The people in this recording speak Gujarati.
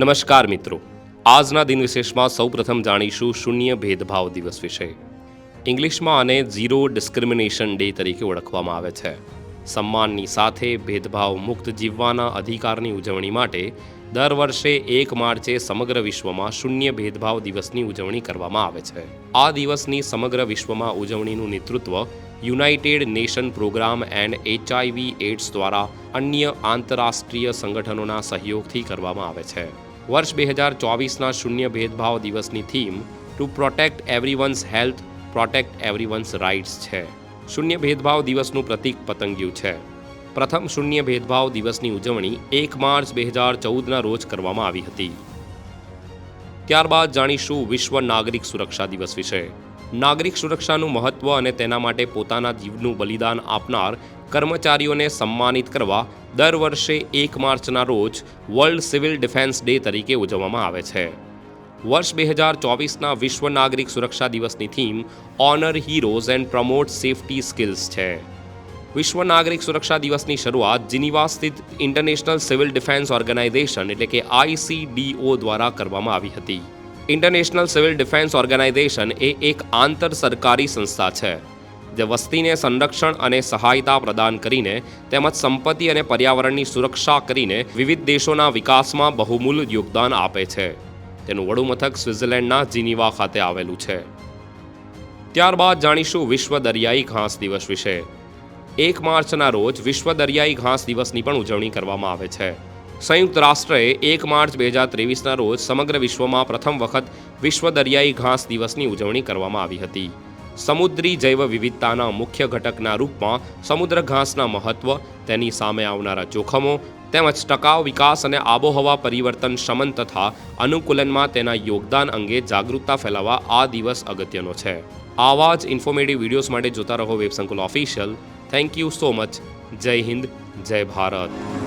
નમસ્કાર મિત્રો. આજના દિન વિશેષમાં સૌપ્રથમ જાણીશું શૂન્ય ભેદભાવ દિવસ વિશે. ઇંગ્લિશમાં આને ઝીરો ડિસ્ક્રિમિનેશન ડે તરીકે ઓળખવામાં આવે છે. સન્માનની સાથે ભેદભાવ મુક્ત જીવવાના અધિકારની ઉજવણી માટે દર વર્ષે એક માર્ચે સમગ્ર વિશ્વમાં શૂન્ય ભેદભાવ દિવસની ઉજવણી કરવામાં આવે છે. આ દિવસની સમગ્ર વિશ્વમાં ઉજવણીનું નેતૃત્વ united nation programme and HIV AIDS દ્વારા અન્ય આંતરરાષ્ટ્રીય સંગઠનોના સહયોગથી કરવામાં આવે છે. વર્ષ બે હજાર ચોવીસના શૂન્ય ભેદભાવ દિવસની theme to protect everyone's health protect everyone's rights છે. શૂન્ય ભેદભાવ દિવસનું પ્રતીક પતંગિયું છે. પ્રથમ શૂન્ય ભેદભાવ દિવસની ઉજવણી એક માર્ચ બે હજાર ચૌદના રોજ કરવામાં આવી હતી. ત્યારબાદ જાણીશું વિશ્વ નાગરિક સુરક્ષા દિવસ વિશે. નાગરિક સુરક્ષાનું મહત્વ અને તેના માટે પોતાના જીવનું બલિદાન આપનાર કર્મચારીઓને સન્માનિત કરવા દર વર્ષે એક માર્ચના રોજ વર્લ્ડ સિવિલ ડિફેન્સ ડે તરીકે ઉજવવામાં આવે છે. વર્ષ બે હજાર ચોવીસના વિશ્વ નાગરિક સુરક્ષા દિવસની theme honour heroes and promote safety skills છે. વિશ્વ નાગરિક સુરક્ષા દિવસની શરૂઆત જીનીવા સ્થિત ઇન્ટરનેશનલ સિવિલ ડિફેન્સ ઓર્ગેનાઇઝેશન એટલે કે આઈસીડીઓ દ્વારા કરવામાં આવી હતી. ઇન્ટરનેશનલ સિવિલ ડિફેન્સ ઓર્ગેનાઇઝેશન એ એક આંતર સરકારી સંસ્થા છે. જે વસ્તીને સંરક્ષણ અને સહાયતા પ્રદાન કરીને તેમજ સંપત્તિ અને પર્યાવરણની સુરક્ષા કરીને વિવિધ દેશોના વિકાસમાં બહુમૂલ્ય યોગદાન આપે છે. તેનું વડું મથક સ્વિટ્ઝરલેન્ડના જીનીવા ખાતે આવેલું છે. ત્યારબાદ જાણીશું વિશ્વ દરિયાઈ ઘાસ દિવસ વિશે. એક માર્ચના રોજ વિશ્વ દરિયાઈ ઘાસ દિવસની પણ ઉજવણી કરવામાં આવે છે. સંયુક્ત રાષ્ટ્રએ એક માર્ચ બે હજાર ત્રેવીસના રોજ સમગ્ર વિશ્વમાં પ્રથમ વખત વિશ્વ દરિયાઈ ઘાસ દિવસની ઉજવણી કરવામાં આવી હતી. સમુદ્રી જૈવ વિવિધતાના મુખ્ય ઘટકના રૂપમાં સમુદ્ર ઘાસના મહત્વ, તેની સામે આવનારા જોખમો, તેમજ ટકાઉ વિકાસ અને આબોહવા પરિવર્તન શમન તથા અનુકૂલનમાં તેના યોગદાન અંગે જાગૃતતા ફેલાવવા આ દિવસ અગત્યનો છે. આવા જ ઇન્ફોર્મેટિવ વિડીયોઝ માટે જોતા રહો WebSankul official thank you so much જય હિન્દ, જય ભારત.